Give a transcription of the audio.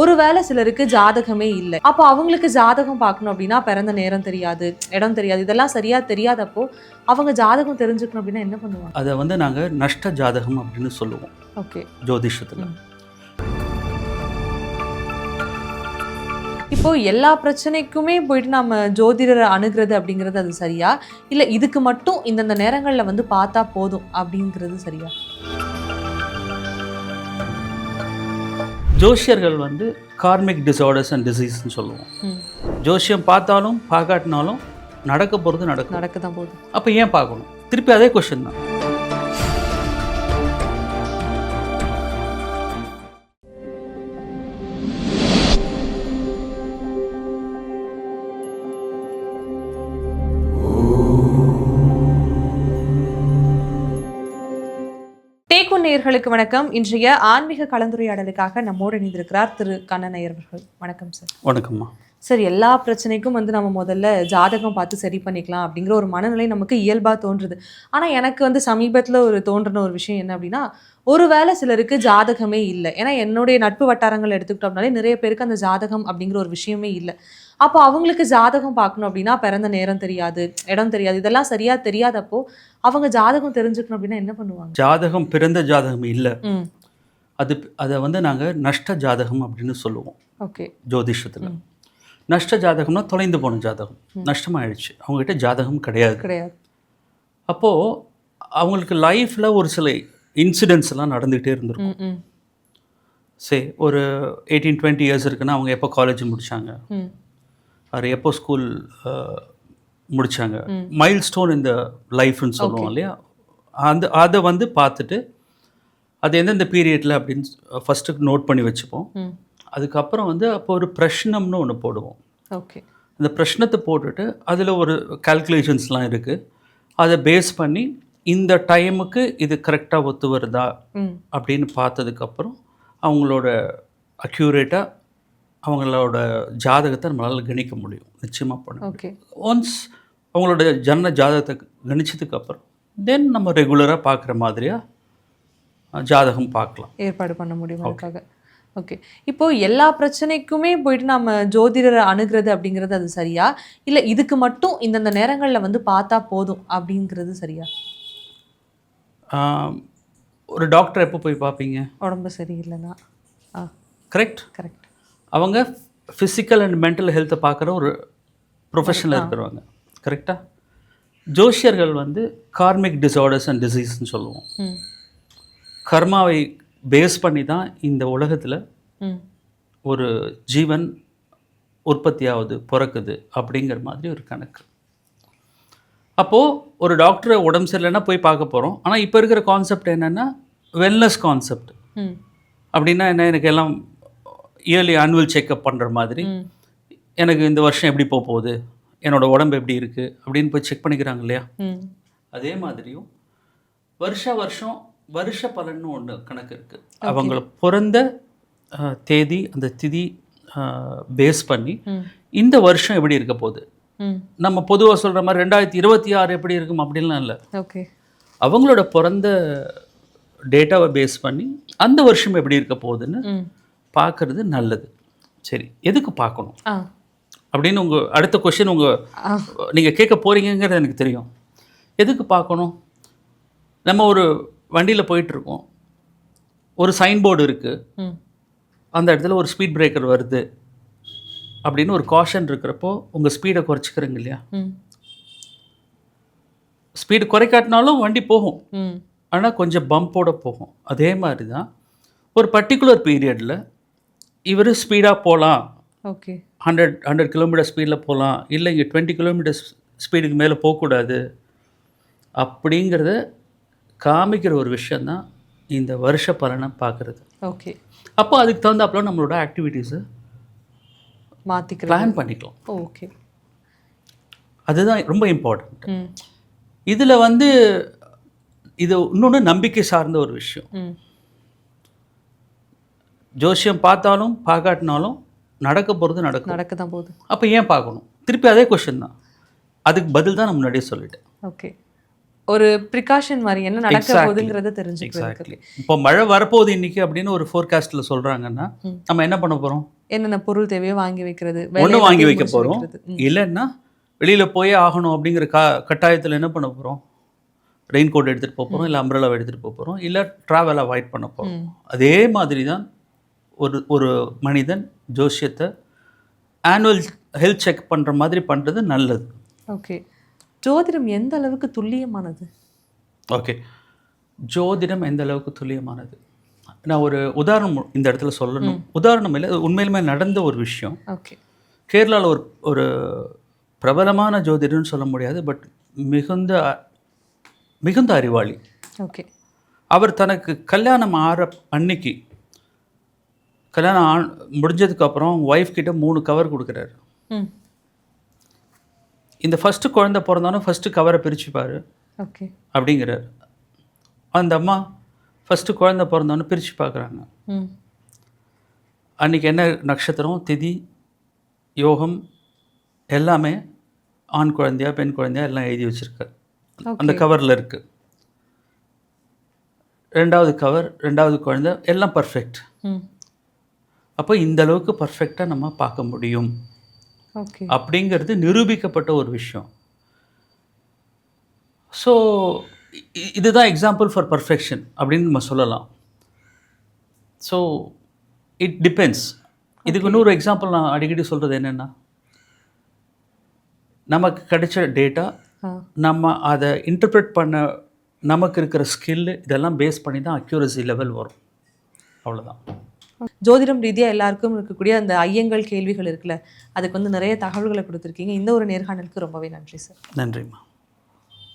ஒருவேளை சிலருக்கு ஜாதகமே இல்லை. அப்போ அவங்களுக்கு ஜாதகம் பார்க்கணும் அப்படின்னா பிறந்த நேரம் தெரியாது இடம் தெரியாது இதெல்லாம் சரியா தெரியாதப்போ அவங்க ஜாதகம் தெரிஞ்சுக்கணும் அப்படின்னா என்ன பண்ணுவாங்க? அதை வந்து நாங்கள் நஷ்ட ஜாதகம் அப்படின்னு சொல்லுவோம். ஓகே. ஜோதிஷத்தில். இப்போ எல்லா பிரச்சனைக்குமே போயிட்டு நம்ம ஜோதிடரை அணுகிறது அப்படிங்கிறது அது சரியா? இல்ல இதுக்கு மட்டும் இந்தந்த நேரங்கள்ல வந்து பார்த்தா போதும் அப்படிங்கிறது சரியா? ஜோஷியர்கள் வந்து கார்மிக் டிசார்டர்ஸ் அண்ட் டிசீஸ்னு சொல்லுவோம். ம். ஜோசியம் பார்த்தாலும் பார்க்காட்டினாலும் நடக்க போகிறது நடக்கும். நடக்க தான் போகுது. அப்போ ஏன் பார்க்கணும்? திருப்பி அதே கொஷின் தான். டேக்கு நேயர்களுக்கு வணக்கம். இன்றைய ஆன்மீக கலந்துரையாடலுக்காக நம்மோடு இணைந்திருக்கிறார் திரு கண்ணனையர் அவர்கள். வணக்கம் சார். வணக்கம்மா. சார் எல்லா பிரச்சனைக்கும் வந்து நம்ம முதல்ல ஜாதகம் பார்த்து சரி பண்ணிக்கலாம் அப்படிங்கிற ஒரு மனநிலை நமக்கு இயல்பா தோன்றுது. ஆனா எனக்கு வந்து சமீபத்துல ஒரு தோன்றின ஒரு விஷயம் என்ன அப்படின்னா ஒருவேளை சிலருக்கு ஜாதகமே இல்லை. ஏன்னா என்னுடைய நட்பு வட்டாரங்கள் எடுத்துக்கிட்டோம்னாலே நிறைய பேருக்கு அந்த ஜாதகம் அப்படிங்கிற ஒரு விஷயமே இல்லை. அப்போ அவங்களுக்கு ஜாதகம் பார்க்கணும் அப்படின்னா பிறந்த நேரம் தெரியாது இடம் தெரியாது இதெல்லாம் சரியா தெரியாதப்போ அவங்க ஜாதகம் தெரிஞ்சுக்கணும் அப்படின்னா என்ன பண்ணுவாங்க? ஜாதகம் பிறந்த ஜாதகம் இல்லை. அது அதை வந்து நாங்கள் நஷ்ட ஜாதகம் அப்படின்னு சொல்லுவோம். ஓகே. ஜோதிஷத்தில். நஷ்ட ஜாதகம்னா தொலைந்து போன ஜாதகம். நஷ்டமாயிடுச்சு. அவங்ககிட்ட ஜாதகம் கிடையாது. கிடையாது. அப்போது அவங்களுக்கு லைஃப்பில் ஒரு சில இன்சிடென்ட்ஸ் எல்லாம் நடந்துகிட்டே இருந்திருக்கும். ம் ம். சே ஒரு எயிட்டீன் டுவெண்ட்டி இயர்ஸ் இருக்குன்னா அவங்க எப்போ காலேஜ் முடிச்சாங்க? ம். அவர் எப்போ ஸ்கூல் முடிச்சாங்க? மைல் ஸ்டோன் இந்த லைஃப்னு சொல்லுவோம் இல்லையா? அந்த அதை வந்து பார்த்துட்டு அது எந்தெந்த பீரியடில் அப்படின்னு ஃபஸ்ட்டு நோட் பண்ணி வச்சுப்போம். அதுக்கப்புறம் வந்து அப்போ ஒரு பிரஷ்னம்னு ஒன்று போடுவோம். ஓகே. அந்த பிரஷ்னத்தை போட்டுட்டு அதில் ஒரு கால்குலேஷன்ஸ்லாம் இருக்குது அதை பேஸ் பண்ணி இந்த டைமுக்கு இது கரெக்டாக ஒத்து வருதா அப்படின்னு பார்த்ததுக்கப்புறம் அவங்களோட அக்யூரேட்டாக அவங்களோட ஜாதகத்தை நம்மளால் கணிக்க முடியும். நிச்சயமாக பண்ண ஓகே. ஒன்ஸ் அவங்களோட ஜன்ன ஜாதகத்தை கணிச்சதுக்கப்புறம் தென் நம்ம ரெகுலராக பார்க்குற மாதிரியாக ஜாதகம் பார்க்கலாம். ஏற்பாடு பண்ண முடியும் அதுக்காக? ஓகே இப்போ எல்லா பிரச்சனைக்குமே போயிட்டு நம்ம ஜோதிடரை அணுகிறது அப்படிங்கிறது அது சரியா? இல்ல இதுக்கு மட்டும் இந்தந்த நேரங்கள்ல வந்து பார்த்தா போதும் அப்படிங்கிறது சரியா? ஒரு டாக்டர் எப்போ போய் பார்ப்பீங்க? உடம்பு சரியில்லைன்னா. ஆ. கரெக்ட் கரெக்ட் அவங்க ஃபிசிக்கல் அண்ட் மென்டல் ஹெல்த்தை பார்க்குற ஒரு ப்ரொஃபஷனில் இருக்கிறவங்க கரெக்டாக ஜோஷியர்கள் வந்து கார்மிக் டிசார்டர்ஸ் அண்ட் டிசீஸ்னு சொல்லுவோம். கர்மாவை பேஸ் பண்ணி தான் இந்த உலகத்தில் ஒரு ஜீவன் உற்பத்தி ஆகுது பிறக்குது அப்படிங்கிற மாதிரி ஒரு கணக்கு. அப்போது ஒரு டாக்டரை உடம்பு சரியில்லைன்னா போய் பார்க்க போகிறோம் ஆனால் இப்போ இருக்கிற கான்செப்ட் என்னென்னா வெல்னஸ் கான்செப்ட் அப்படின்னா என்ன? எனக்கு எல்லாம் இயர்லி ஆனுவல் செக்கப் பண்ணுற மாதிரி. எனக்கு இந்த வருஷம் எப்படி போக போகுது? என்னோட உடம்பு எப்படி இருக்குது அப்படின்னு போய் செக் பண்ணிக்கிறாங்க இல்லையா? அதே மாதிரியும் வருஷ வருஷம் வருஷ பலன்னு ஒன்று கணக்கு இருக்குது அவங்கள பிறந்த தேதி அந்த திதி பேஸ் பண்ணி இந்த வருஷம் எப்படி இருக்க போகுது? நம்ம பொதுவாக சொல்கிற மாதிரி ரெண்டாயிரத்தி இருபத்தி ஆறு எப்படி இருக்கும்? அப்படின்லாம் இல்லை. ஓகே அவங்களோட பிறந்த டேட்டாவை பேஸ் பண்ணி அந்த வருஷம் எப்படி இருக்க போகுதுன்னு பார்க்கறது நல்லது. சரி எதுக்கு பார்க்கணும் அப்படின்னு உங்கள் அடுத்த கொஷின் உங்கள் நீங்கள் கேட்க போகிறீங்கிறது எனக்கு தெரியும். எதுக்கு பார்க்கணும் நம்ம ஒரு வண்டியில் போயிட்டுருக்கோம். ஒரு சைன் போர்டு இருக்குது அந்த இடத்துல ஒரு ஸ்பீட் பிரேக்கர் வருது. அப்படின்னு ஒரு காஷன் இருக்கிறப்போ உங்கள் ஸ்பீடை குறைச்சிக்கிறீங்க இல்லையா? ஸ்பீடு குறைக்காட்டினாலும் வண்டி போகும். ஆனால் கொஞ்சம் பம்போட போகும். அதே மாதிரி தான் ஒரு பர்டிகுலர் பீரியடில் இவர் ஸ்பீடாக போகலாம் ஓகே. ஹண்ட்ரட் ஹண்ட்ரட் கிலோமீட்டர் ஸ்பீடில் போகலாம் இல்லை இங்கே டுவெண்ட்டி கிலோமீட்டர் ஸ்பீடுக்கு மேலே போகக்கூடாது. அப்படிங்கிறத காமிக்கிற ஒரு விஷயந்தான் இந்த வருஷ பலனை பார்க்குறது. ஓகே அப்போ அதுக்கு தகுந்தாப்புல நம்மளோட ஆக்டிவிட்டீஸை மாத்திக்கலாம். பிளான் பண்ணிக்கலாம். ஓகே அதுதான் ரொம்ப இம்பார்ட்டண்ட் இதில் வந்து இது இன்னொன்று நம்பிக்கை சார்ந்த ஒரு விஷயம். ஜோசியம் பார்த்தாலும் பார்க்காட்டினாலும் நடக்க போகிறது நடக்கும். நடக்க தான் போகுது. அப்போ ஏன் பார்க்கணும்? திருப்பி அதே கொஷின் தான். அதுக்கு பதில் தான் நான் முன்னாடியே சொல்லிட்டேன். ஓகே ஒரு ப்ரிகாஷன் மாதிரி என்ன நடக்க. போகுதுங்கிறத தெரிஞ்சுக்கிறதுக்கு. எக்ஸாக்ட்லி இப்போ மழை வரப்போகுது இன்னைக்கு அப்படின்னு ஒரு ஃபோர்காஸ்ட்ல சொல்றாங்கன்னா. நம்ம என்ன பண்ண போறோம்? என்னென்ன பொருள் தேவையோ வாங்கி வைக்கிறது வேலையை வாங்கி வைக்க போறோம். இல்லைன்னா வெளியில போயே ஆகணும் அப்படிங்கிற கா கட்டாயத்தில் என்ன பண்ண போறோம்? ரெயின் கோட் எடுத்துட்டு போக போறோம் இல்லை அம்ரலாவை எடுத்துட்டு போக போறோம் இல்லை ட்ராவல் அவாய்ட் பண்ண போறோம். ம். அதே மாதிரி தான் ஒரு ஒரு மனிதன் ஜோசியத்தை ஆனுவல் ஹெல்த் செக் பண்ற மாதிரி பண்றது நல்லது. ஓகே ஜோதிடம் எந்த அளவுக்கு துல்லியமானது? ஓகே. ஜோதிடம் எந்த அளவுக்கு துல்லியமானது? நான் ஒரு உதாரணம் இந்த இடத்துல சொல்லணும். உதாரணம் இல்லை உண்மையிலுமே நடந்த ஒரு விஷயம். ஓகே. கேரளாவில் ஒரு ஒரு பிரபலமான ஜோதிடர்னு சொல்ல முடியாது பட் மிகுந்த மிகுந்த அறிவாளி. ஓகே. அவர் தனக்கு கல்யாணம் ஆற அன்னைக்கு கல்யாணம் ஆன் முடிஞ்சதுக்கு அப்புறம் ஒய்ஃப் கிட்ட மூணு கவர் கொடுக்குறாரு. இந்த ஃபஸ்ட்டு குழந்தை பிறந்தோன்னே ஃபஸ்ட்டு கவரை பிரிச்சுப்பாரு ஓகே அப்படிங்கிறார். அந்த அம்மா ஃபஸ்ட்டு குழந்தை பிறந்தோன்னே பிரித்து பார்க்குறாங்க அன்றைக்கி என்ன நட்சத்திரம்? திதி யோகம் எல்லாமே ஆண் குழந்தையா பெண் குழந்தையா எல்லாம் எழுதி வச்சுருக்காரு. அந்த கவரில் இருக்குது ரெண்டாவது கவர் ரெண்டாவது குழந்தை எல்லாம் பர்ஃபெக்ட் அப்போ இந்த அளவுக்கு பர்ஃபெக்டாக நம்ம பார்க்க முடியும். அப்படிங்கிறது நிரூபிக்கப்பட்ட ஒரு விஷயம். ஸோ இதுதான் எக்ஸாம்பிள் ஃபார் பர்ஃபெக்ஷன் அப்படின்னு நம்ம சொல்லலாம். ஸோ இட் டிபெண்ட்ஸ் இதுக்கு இன்னொரு எக்ஸாம்பிள் நான் அடிக்கடி சொல்கிறது என்னென்னா நமக்கு கிடைச்ச டேட்டா நம்ம அதை இன்டர்பிரட் பண்ண நமக்கு இருக்கிற ஸ்கில் இதெல்லாம் பேஸ் பண்ணி தான் அக்யூரசி லெவல் வரும். அவ்வளோதான் ஜோதிடம் ரீதியாக எல்லாருக்கும் இருக்கக்கூடிய அந்த ஐயங்கள் கேள்விகள் இருக்குல்ல அதுக்கு வந்து நிறைய தகவல்களை கொடுத்துருக்கீங்க. இந்த ஒரு நேர்காணலுக்கு ரொம்பவே நன்றி சார். நன்றிம்மா.